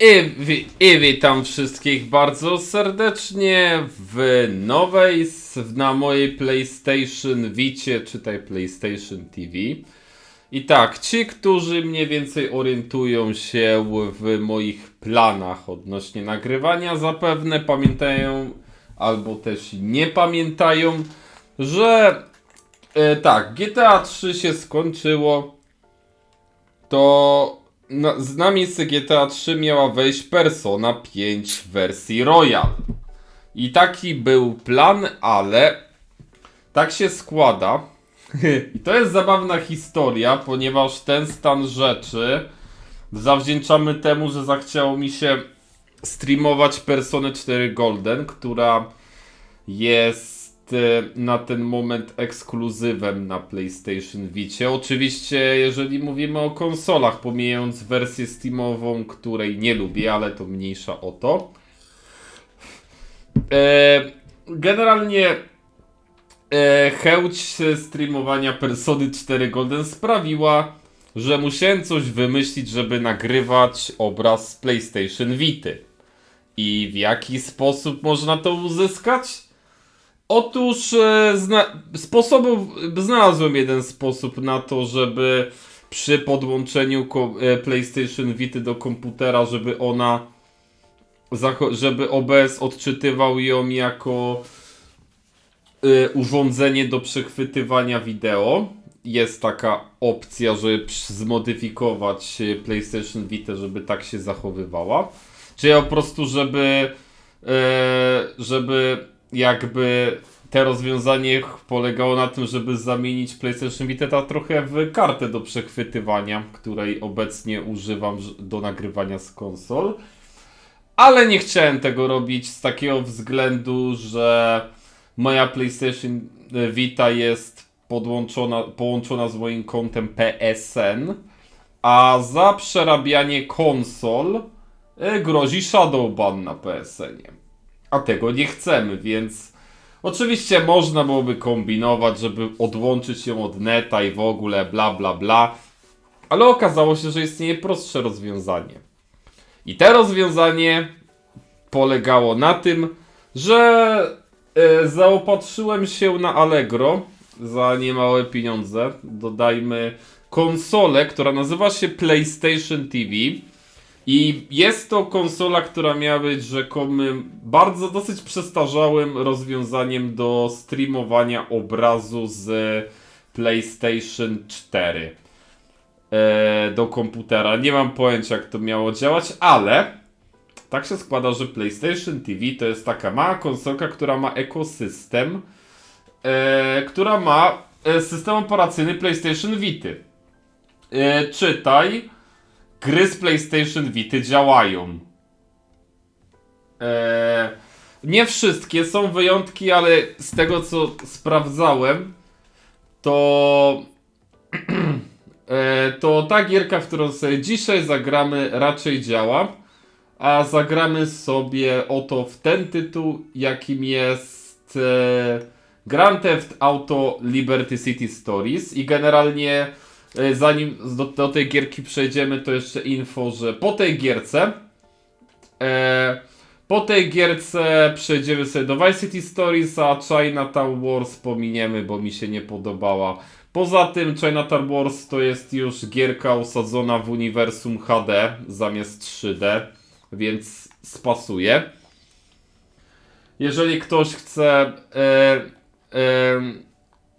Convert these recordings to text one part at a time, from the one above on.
I, I witam wszystkich bardzo serdecznie w nowej, na mojej PlayStation Vicie, czytaj PlayStation TV. I tak, ci, którzy mniej więcej orientują się w moich planach odnośnie nagrywania, zapewne pamiętają albo też nie pamiętają, że e, tak, GTA 3 się skończyło to na, z- na miejsce GTA 3 miała wejść Persona 5 w wersji Royal. I taki był plan, ale tak się składa. I to jest zabawna historia, ponieważ ten stan rzeczy zawdzięczamy temu, że zachciało mi się streamować Personę 4 Golden, która jest na ten moment ekskluzywem na PlayStation Vicie. Oczywiście, jeżeli mówimy o konsolach, pomijając wersję Steamową, której nie lubię, ale to mniejsza o to. E, generalnie e, chęć streamowania Persony 4 Golden sprawiła, że musiałem coś wymyślić, żeby nagrywać obraz z PlayStation Vity. I w jaki sposób można to uzyskać? Otóż e, zna sposobów, znalazłem jeden sposób na to, żeby przy podłączeniu e, PlayStation Vity do komputera, żeby ona, żeby OBS odczytywał ją jako e, urządzenie do przechwytywania wideo. Jest taka opcja, żeby zmodyfikować PlayStation Vita, żeby tak się zachowywała. Czyli po prostu, żeby, żeby jakby te rozwiązanie polegało na tym, żeby zamienić PlayStation Vita trochę w kartę do przechwytywania, której obecnie używam do nagrywania z konsol. Ale nie chciałem tego robić z takiego względu, że moja PlayStation Vita jest podłączona, połączona z moim kontem PSN, a za przerabianie konsol e, grozi Shadowban na PSN-ie. A tego nie chcemy, więc oczywiście można byłoby kombinować, żeby odłączyć ją od neta i w ogóle bla bla bla, ale okazało się, że istnieje prostsze rozwiązanie. I to rozwiązanie polegało na tym, że e, zaopatrzyłem się na Allegro za niemałe pieniądze. Dodajmy konsolę, która nazywa się PlayStation TV. I jest to konsola, która miała być rzekomym, bardzo dosyć przestarzałym rozwiązaniem do streamowania obrazu z PlayStation 4 e, do komputera. Nie mam pojęcia, jak to miało działać, ale tak się składa, że PlayStation TV to jest taka mała konsolka, która ma ekosystem, e, która ma e, system operacyjny PlayStation Vity. E, czytaj, gry z PlayStation Vity działają. E, nie wszystkie, są wyjątki, ale z tego co sprawdzałem, to e, to ta gierka, w którą sobie dzisiaj zagramy, raczej działa. A zagramy sobie oto w ten tytuł, jakim jest e, Grand Theft Auto Liberty City Stories. I generalnie, zanim do, do tej gierki przejdziemy, to jeszcze info, że po tej gierce. E, po tej gierce przejdziemy sobie do Vice City Stories, a Chinatown Wars pominiemy, bo mi się nie podobała. Poza tym Chinatown Wars to jest już gierka osadzona w uniwersum HD zamiast 3D, więc spasuje. Jeżeli ktoś chce. E, e,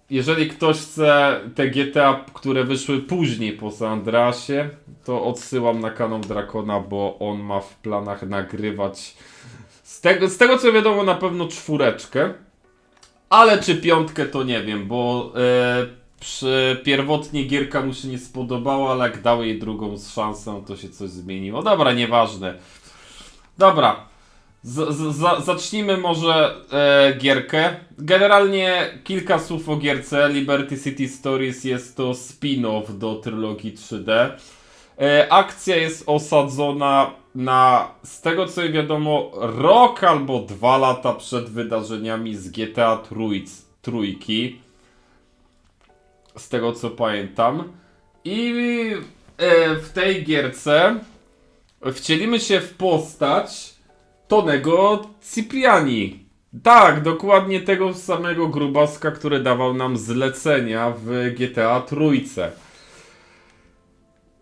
jeżeli ktoś chce te GTA, które wyszły później po San Andreasie, to odsyłam na kanał Drakona, bo on ma w planach nagrywać z tego, z tego co wiadomo na pewno czwóreczkę, ale czy piątkę to nie wiem, bo e, przy pierwotnie gierka mu się nie spodobała, ale jak dał jej drugą szansę, to się coś zmieniło. Dobra, nieważne. Dobra. Z, z, za, zacznijmy może e, gierkę. Generalnie kilka słów o gierce. Liberty City Stories jest to spin-off do trylogii 3D. E, akcja jest osadzona na, z tego co wiadomo, rok albo dwa lata przed wydarzeniami z GTA trójc, trójki. Z tego co pamiętam. I e, w tej gierce wcielimy się w postać Tonego Cipriani. Tak, dokładnie tego samego grubaska, który dawał nam zlecenia w GTA Trójce.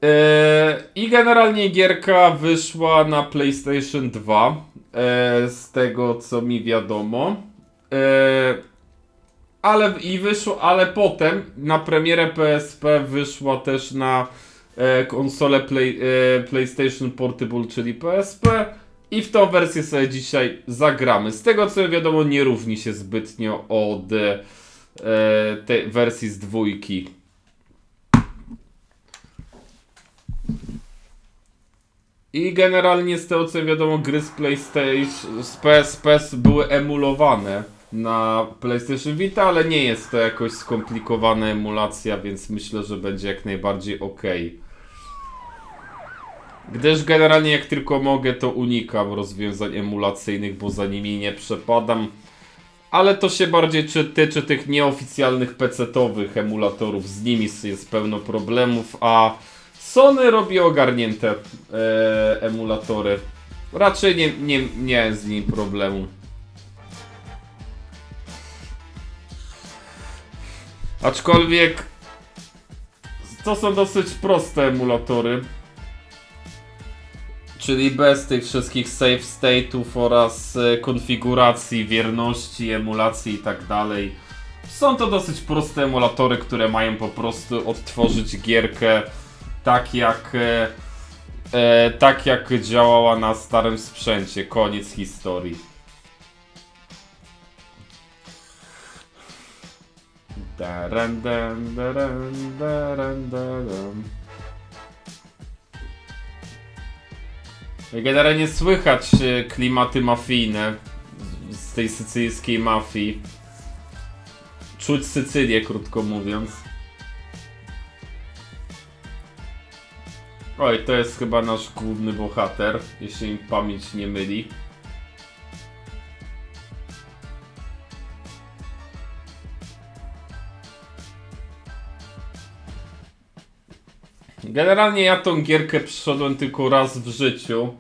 Eee, I generalnie gierka wyszła na PlayStation 2, eee, z tego co mi wiadomo. Eee, ale i wyszło, ale potem na premierę PSP wyszła też na e, konsolę Play, e, PlayStation Portable, czyli PSP. I w tą wersję sobie dzisiaj zagramy. Z tego co wiadomo, nie różni się zbytnio od e, tej wersji z dwójki. I generalnie z tego co wiadomo, gry z PlayStation, z PSP były emulowane na PlayStation Vita, ale nie jest to jakoś skomplikowana emulacja, więc myślę, że będzie jak najbardziej ok. Gdyż generalnie jak tylko mogę, to unikam rozwiązań emulacyjnych, bo za nimi nie przepadam. Ale to się bardziej czy tyczy tych nieoficjalnych PC-towych emulatorów, z nimi jest pełno problemów, a Sony robi ogarnięte e, emulatory. Raczej nie, nie, nie z nimi problemu. Aczkolwiek to są dosyć proste emulatory. Czyli bez tych wszystkich save state'ów oraz e, konfiguracji, wierności, emulacji i tak dalej. Są to dosyć proste emulatory, które mają po prostu odtworzyć gierkę tak jak e, e, tak jak działała na starym sprzęcie. Koniec historii. Daran, daran, daran. Generalnie słychać e, klimaty mafijne z- tej sycylijskiej mafii. Czuć Sycylię, krótko mówiąc. Oj, to jest chyba nasz główny bohater, jeśli mi pamięć nie myli. Generalnie ja tą gierkę przyszedłem tylko raz w życiu,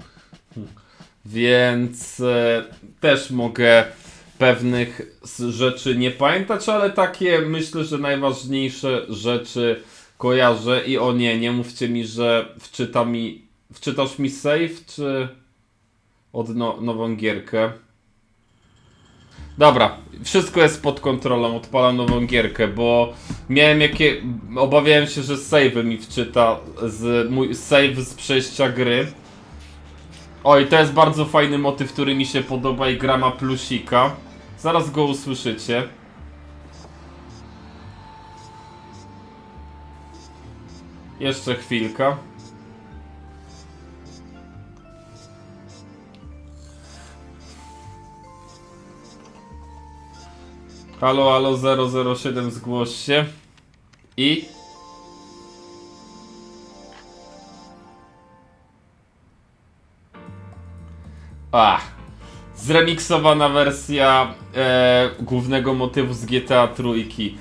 więc e, też mogę pewnych rzeczy nie pamiętać, ale takie myślę, że najważniejsze rzeczy kojarzę i o nie, nie mówcie mi, że wczyta mi, wczytasz mi save, czy od no, nową gierkę? Dobra, wszystko jest pod kontrolą, odpalam nową gierkę, bo miałem jakie, obawiałem się, że save mi wczyta z mój save z przejścia gry. Oj, to jest bardzo fajny motyw, który mi się podoba i gra ma plusika. Zaraz go usłyszycie. Jeszcze chwilka. Halo, halo 007 zgłoś się. I? A, zremiksowana wersja e, głównego motywu z GTA Trójki.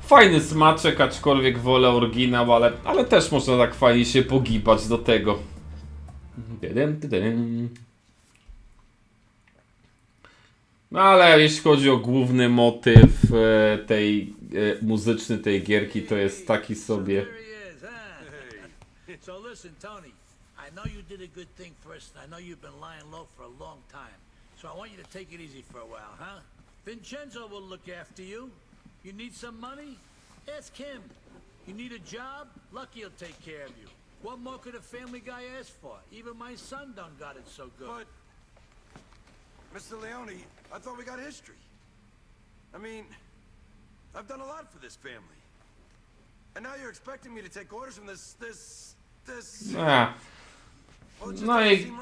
Fajny smaczek, aczkolwiek wolę oryginał, ale, ale też można tak fajnie się pogibać do tego. Tydym, tydym. No ale jeśli chodzi o główny motyw e, tej e, muzyczny tej gierki, to jest taki sobie. There he is, huh? So listen, Tony, I know you did a good thing for us, and I know you've been lying low for a long time. So I want you to take it easy for a while, huh? Vincenzo will look after you. You need some money? Ask him. You need a job? Lucky take care of you. What more could a family guy ask for? Even my son done got it so good. But, Mr. Leone, I thought we got history. I mean, I've done a lot for this family. And now you're expecting me to take orders from this, this, this... A, no i-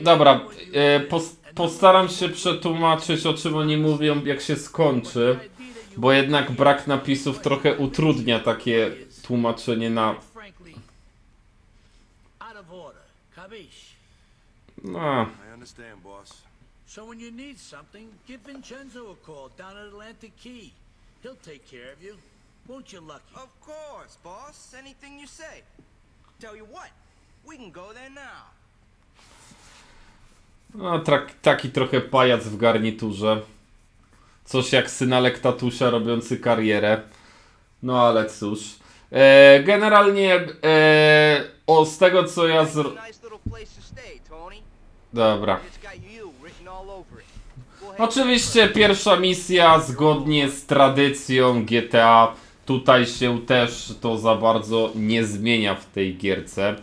dobra, e, pos, postaram się przetłumaczyć o czym oni mówią jak się skończy, bo jednak brak napisów trochę utrudnia takie tłumaczenie na... No, I understand, boss. So when you need something, give Vincenzo a call down at Atlantic Key. He'll take care of you. Won't you, Lucky? Of course, boss. Anything you say. Tell you what, we can go there now. No, trak, taki trochę pajac w garniturze. Coś jak synalek tatusia robiący karierę. No ale cóż. E, generalnie e, o z tego co ja zro... Dobra. It's got you written all over it. Go ahead. Oczywiście pierwsza misja zgodnie z tradycją GTA. Tutaj się też to za bardzo nie zmienia w tej gierce.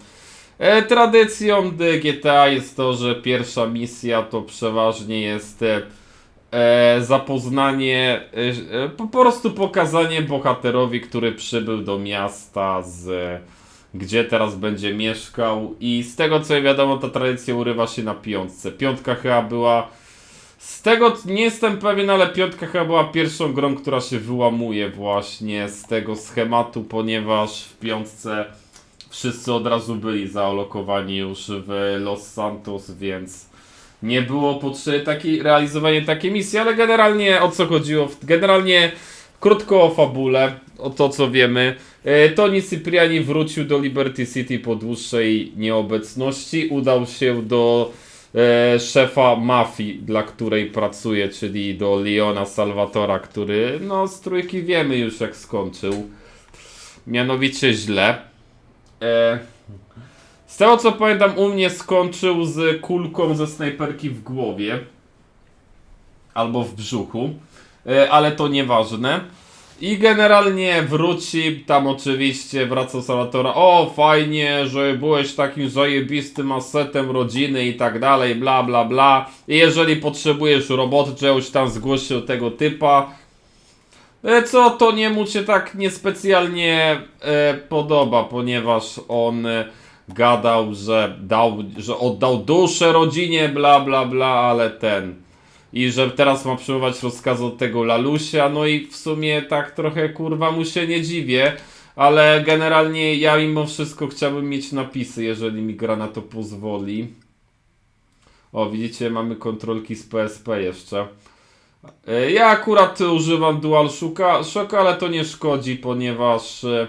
E, tradycją GTA jest to, że pierwsza misja to przeważnie jest e, e, zapoznanie, po prostu pokazanie bohaterowi, który przybył do miasta z gdzie teraz będzie mieszkał i z tego co wiadomo ta tradycja urywa się na piątce. Piątka chyba była z tego nie jestem pewien, ale piątka chyba była pierwszą grą, która się wyłamuje właśnie z tego schematu, ponieważ w piątce wszyscy od razu byli zaalokowani już w Los Santos, więc nie było potrzeby takiej, realizowania takiej misji, ale generalnie o co chodziło? Generalnie krótko o fabule, o to co wiemy. E, Tony Cipriani wrócił do Liberty City po dłuższej nieobecności, udał się do e, szefa mafii, dla której pracuje, czyli do Leona Salvatora, który no z trójki wiemy już jak skończył. Mianowicie źle. E, z tego co pamiętam u mnie skończył z kulką ze snajperki w głowie. Albo w brzuchu. E, ale to nieważne. I generalnie wróci, tam oczywiście wraca Salvatora, o fajnie, że byłeś takim zajebistym asetem rodziny i tak dalej, bla bla bla. I jeżeli potrzebujesz roboty, czegoś tam zgłoś się tego typa. E, Co to nie mu się tak niespecjalnie e, podoba, ponieważ on e, gadał, że dał, że oddał duszę rodzinie, bla bla bla, ale ten i że teraz ma przyjmować rozkazy od tego Lalusia, no i w sumie tak trochę kurwa mu się nie dziwię, ale generalnie ja mimo wszystko chciałbym mieć napisy, jeżeli mi gra na to pozwoli. O, widzicie, mamy kontrolki z PSP jeszcze. E, Ja akurat używam DualShocka, Shocka, ale to nie szkodzi, ponieważ e,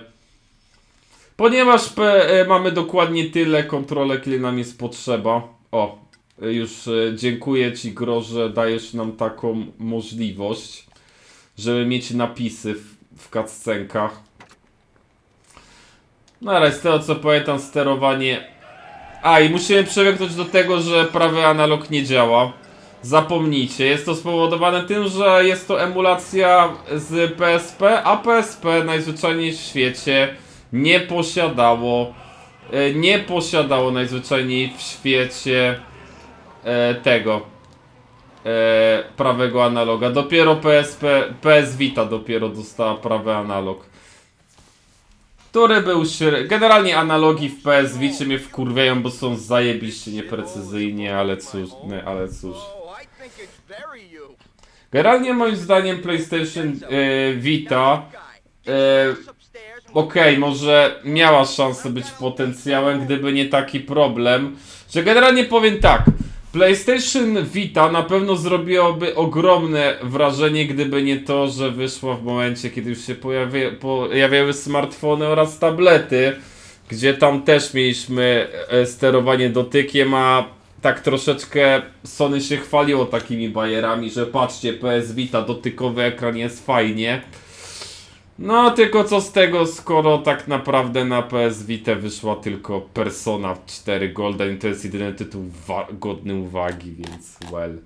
ponieważ e, mamy dokładnie tyle kontrolek, ile nam jest potrzeba. O, już e, dziękuję Ci, Gro, że dajesz nam taką możliwość, żeby mieć napisy w, w cutscenkach. No ale z tego co pamiętam, sterowanie... A, i musimy przywyknąć do tego, że prawy analog nie działa. Zapomnijcie, jest to spowodowane tym, że jest to emulacja z PSP, a PSP najzwyczajniej w świecie nie posiadało e, nie posiadało najzwyczajniej w świecie e, tego e, prawego analoga. Dopiero PSP, PS Vita dopiero dostała prawy analog. Który był śre... Generalnie analogi w PS Vicie mnie wkurwiają, bo są zajebiście nieprecyzyjnie, ale cóż, nie, ale cóż. Generalnie moim zdaniem PlayStation e, Vita e, Okej, może miała szansę być potencjałem, gdyby nie taki problem, że generalnie powiem tak, PlayStation Vita na pewno zrobiłoby ogromne wrażenie, gdyby nie to, że wyszła w momencie, kiedy już się pojawi, pojawiały smartfony oraz tablety, gdzie tam też mieliśmy e, sterowanie dotykiem, a tak troszeczkę Sony się chwaliło takimi bajerami, że patrzcie, PS Vita, dotykowy ekran jest fajnie. No, tylko co z tego, skoro tak naprawdę na PS Vita wyszła tylko Persona 4 Golden to jest jedyny tytuł godny uwagi, więc well.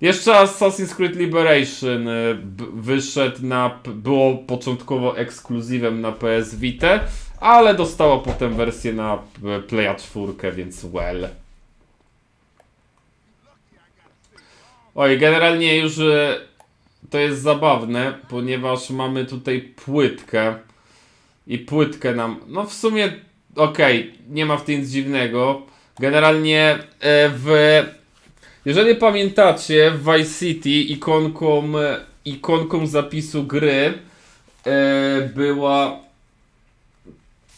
Jeszcze Assassin's Creed Liberation y, wyszedł na, było początkowo ekskluzywem na PS Vita, ale dostało potem wersję na Playa 4, więc well. Oj, generalnie już y, to jest zabawne, ponieważ mamy tutaj płytkę i płytkę nam, no w sumie okej, nie ma w tym nic dziwnego. Generalnie e, w jeżeli pamiętacie w Vice City ikonką e, ikonką zapisu gry e, była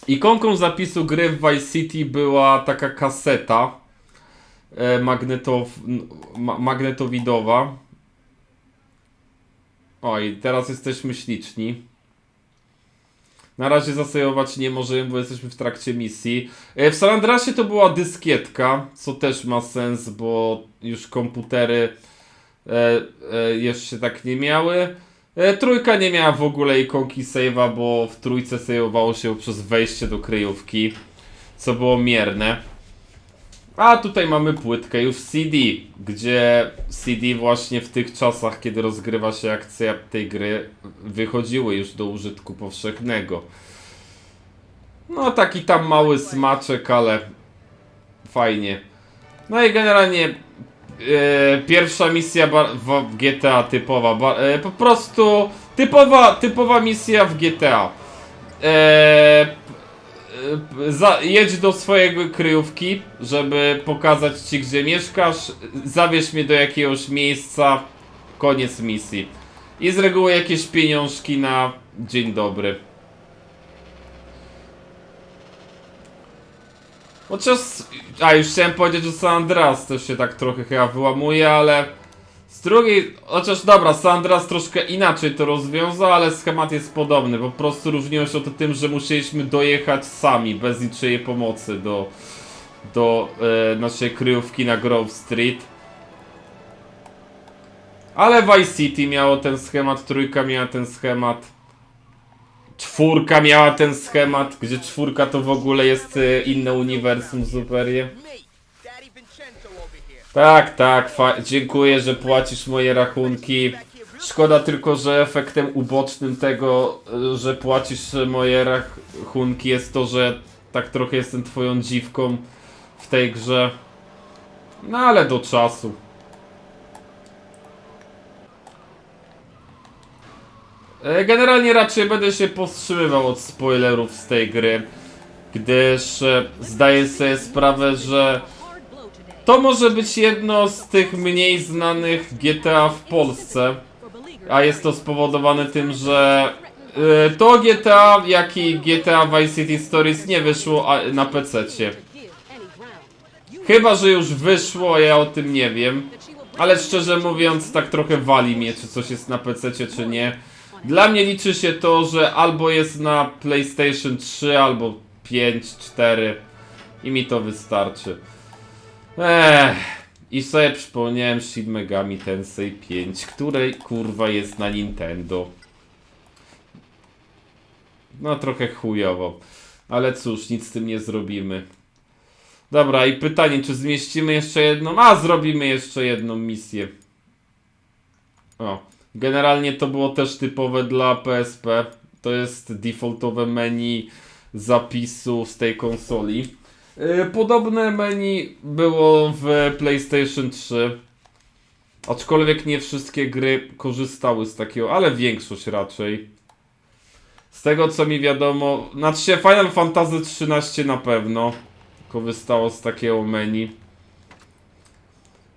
ikonką zapisu gry w Vice City była taka kaseta magnetow, ma, Oj, teraz jesteśmy śliczni. Na razie zasejować nie możemy, bo jesteśmy w trakcie misji. E, W San Andreasie to była dyskietka, co też ma sens, bo już komputery e, e, jeszcze tak nie miały. E, trójka nie miała w ogóle ikonki save'a, bo w trójce save'owało się przez wejście do kryjówki, co było mierne. A tutaj mamy płytkę już CD, gdzie CD właśnie w tych czasach, kiedy rozgrywa się akcja tej gry, wychodziły już do użytku powszechnego. No taki tam mały smaczek, ale fajnie. No i generalnie e, pierwsza misja w GTA typowa, e, po prostu typowa, typowa misja w GTA. E, za, jedź do swojej kryjówki, żeby pokazać ci gdzie mieszkasz, zawieź mnie do jakiegoś miejsca, koniec misji. I z reguły jakieś pieniążki na dzień dobry. Chociaż, a już chciałem powiedzieć, że San Andreas też się tak trochę chyba wyłamuje, ale drugiej, chociaż dobra, San Andreas troszkę inaczej to rozwiązał, ale schemat jest podobny, po prostu różniło się to tym, że musieliśmy dojechać sami, bez niczyjej pomocy do, do e, naszej kryjówki na Grove Street. Ale Vice City miało ten schemat, trójka miała ten schemat. Czwórka miała ten schemat, gdzie czwórka to w ogóle jest e, inne uniwersum zupełnie. Me, Daddy Vincenzo over here. Tak, tak, dziękuję, że płacisz moje rachunki. Szkoda tylko, że efektem ubocznym tego, e, że płacisz moje rachunki jest to, że tak trochę jestem twoją dziwką w tej grze. No ale do czasu. E, Generalnie raczej będę się powstrzymywał od spoilerów z tej gry, gdyż e, zdaję sobie sprawę, że to może być jedno z tych mniej znanych GTA w Polsce, a jest to spowodowane tym, że y, to GTA, jak i GTA Vice City Stories nie wyszło na PC-cie. Chyba, że już wyszło, ja o tym nie wiem. Ale szczerze mówiąc, tak trochę wali mnie, czy coś jest na PC-cie, czy nie. Dla mnie liczy się to, że albo jest na PlayStation 3, albo 5, 4 i mi to wystarczy. Ech, i sobie przypomniałem Shin Megami Tensei 5, której kurwa jest na Nintendo. No trochę chujowo, ale cóż, nic z tym nie zrobimy. Dobra, i pytanie, czy zmieścimy jeszcze jedną? A, zrobimy jeszcze jedną misję. O, generalnie to było też typowe dla PSP. To jest defaultowe menu zapisu z tej konsoli. Yy, Podobne menu było w PlayStation 3. Aczkolwiek nie wszystkie gry korzystały z takiego, ale większość raczej. Z tego co mi wiadomo, znaczy Final Fantasy 13 na pewno korzystało z takiego menu.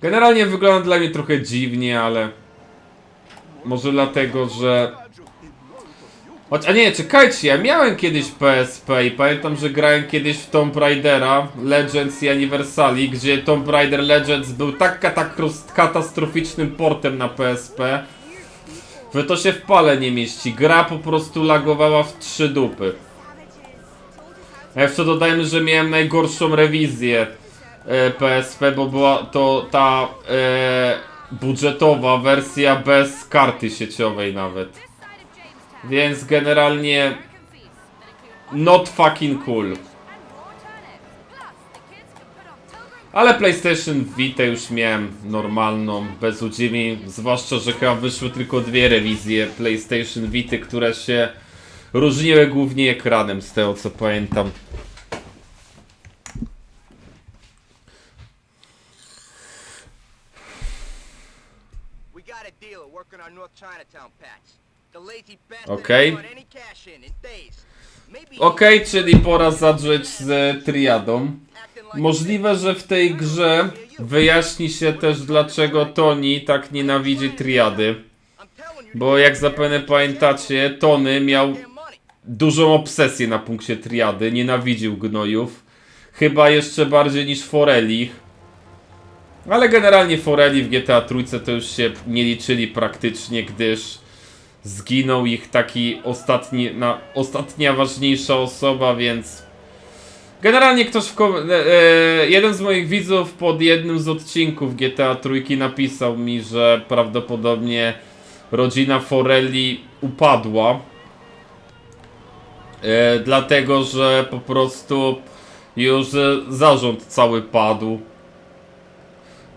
Generalnie wygląda dla mnie trochę dziwnie, ale może dlatego, że Choć, a nie, czekajcie, ja miałem kiedyś PSP i pamiętam, że grałem kiedyś w Tomb Raidera Legends i Anniversary, gdzie Tomb Raider Legends był tak katastroficznym portem na PSP, że to się w pale nie mieści. Gra po prostu lagowała w trzy dupy. A jeszcze dodajmy, że miałem najgorszą rewizję e, PSP, bo była to ta e, budżetowa wersja bez karty sieciowej nawet. Więc generalnie not fucking cool. Ale PlayStation Vita już miałem normalną, bez udziwień, zwłaszcza, że chyba wyszły tylko dwie rewizje PlayStation Vita, które się różniły głównie ekranem, z tego co pamiętam. We got a dealer working on North Chinatown patch. Maybe Okej, czyli pora zadrzeć z triadą. Możliwe, że w tej grze wyjaśni się też dlaczego Tony tak nienawidzi triady. Bo jak zapewne pamiętacie, Tony miał dużą obsesję na punkcie triady, nienawidził gnojów. Chyba jeszcze bardziej niż Forelich. Ale generalnie Foreli w GTA trójce to już się nie liczyli praktycznie, gdyż zginął ich taki ostatni, na, ostatnia ważniejsza osoba, więc generalnie ktoś w e, e, jeden z moich widzów pod jednym z odcinków GTA Trójki napisał mi, że prawdopodobnie rodzina Forelli upadła. E, dlatego, że po prostu już e, zarząd cały padł.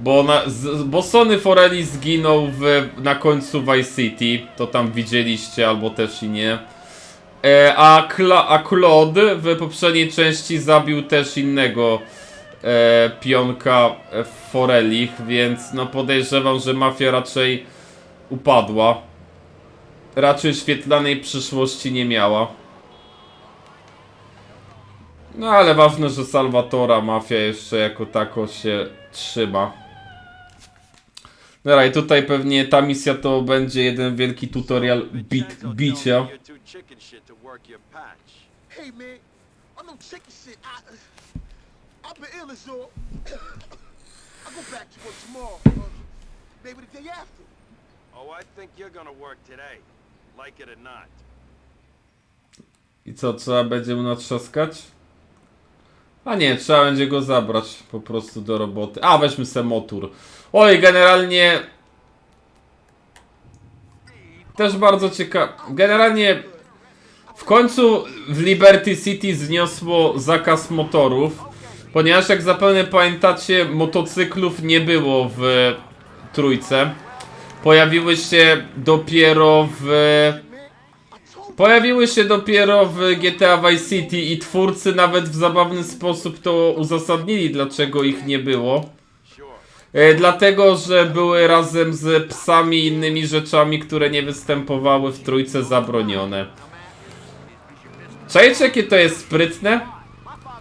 Bo, na, z, bo Sony Forelli zginął w, na końcu Vice City, to tam widzieliście albo też i nie. E, a, Kla, a Claude w poprzedniej części zabił też innego e, pionka e, Forellich, więc no podejrzewam, że mafia raczej upadła. Raczej świetlanej przyszłości nie miała. No ale ważne, że Salvatora mafia jeszcze jako tako się trzyma. Dobra, i tutaj pewnie ta misja to będzie jeden wielki tutorial bit, bicia. I co, trzeba będzie mu natrzaskać? A nie, trzeba będzie go zabrać po prostu do roboty. A, weźmy se motor. Oj, generalnie... Też bardzo ciekawe. Generalnie w końcu w Liberty City zniosło zakaz motorów, ponieważ jak zapewne pamiętacie, motocyklów nie było w trójce. Pojawiły się dopiero w... Pojawiły się dopiero w GTA Vice City i twórcy nawet w zabawny sposób to uzasadnili, dlaczego ich nie było. E, dlatego, że były razem z psami i innymi rzeczami, które nie występowały w trójce zabronione. Czajcie, jakie to jest sprytne?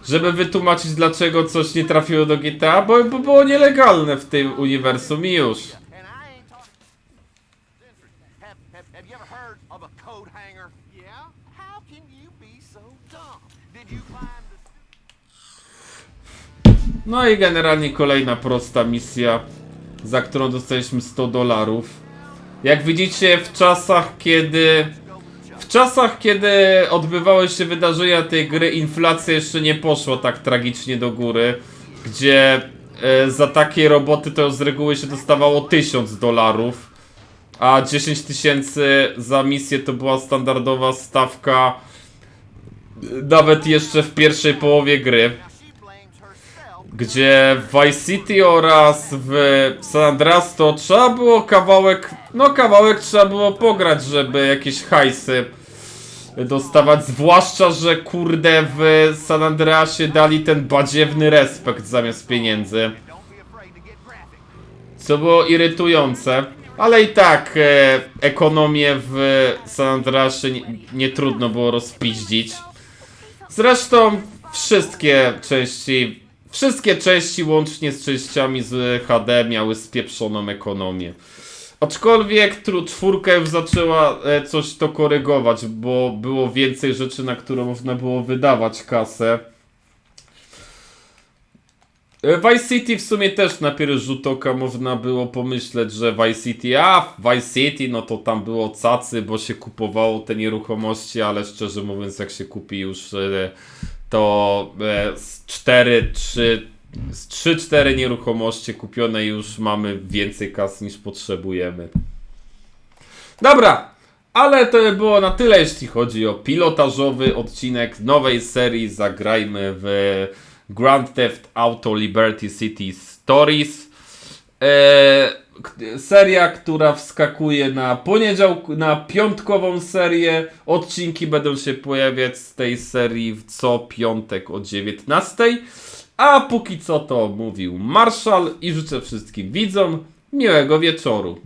Żeby wytłumaczyć, dlaczego coś nie trafiło do GTA, bo, bo było nielegalne w tym uniwersum i już. Have, you ever heard of a hanger? Can you be so dumb? Did you climb the No i generalnie kolejna prosta misja, za którą dostaliśmy 100 dolarów. Jak widzicie, w czasach kiedy. W czasach, kiedy odbywały się wydarzenia tej gry, inflacja jeszcze nie poszła tak tragicznie do góry, gdzie e, za takie roboty to z reguły się dostawało 1000 dolarów, a 10 tysięcy za misję to była standardowa stawka, e, nawet jeszcze w pierwszej połowie gry gdzie w Vice City oraz w San Andreas to trzeba było kawałek, no kawałek trzeba było pograć, żeby jakieś hajsy dostawać, zwłaszcza, że kurde w San Andreasie dali ten badziewny respekt zamiast pieniędzy, co było irytujące, ale i tak e, ekonomię w San Andreasie nie, nie trudno było rozpiździć. Zresztą wszystkie części, wszystkie części łącznie z częściami z HD miały spieprzoną ekonomię. Aczkolwiek czwórka już zaczęła e, coś to korygować, bo było więcej rzeczy, na które można było wydawać kasę. E, Vice City w sumie też na pierwszy rzut oka można było pomyśleć, że Vice City, a Vice City, no to tam było cacy, bo się kupowało te nieruchomości, ale szczerze mówiąc, jak się kupi już e, to e, z 4, 3, z 3-4 nieruchomości kupione już mamy więcej kas niż potrzebujemy. Dobra, ale to było na tyle, jeśli chodzi o pilotażowy odcinek nowej serii Zagrajmy w Grand Theft Auto Liberty City Stories. Eee, seria, która wskakuje na poniedziałku, na piątkową serię. Odcinki będą się pojawiać z tej serii co piątek o 19. A póki co to mówił Marszal i życzę wszystkim widzom miłego wieczoru.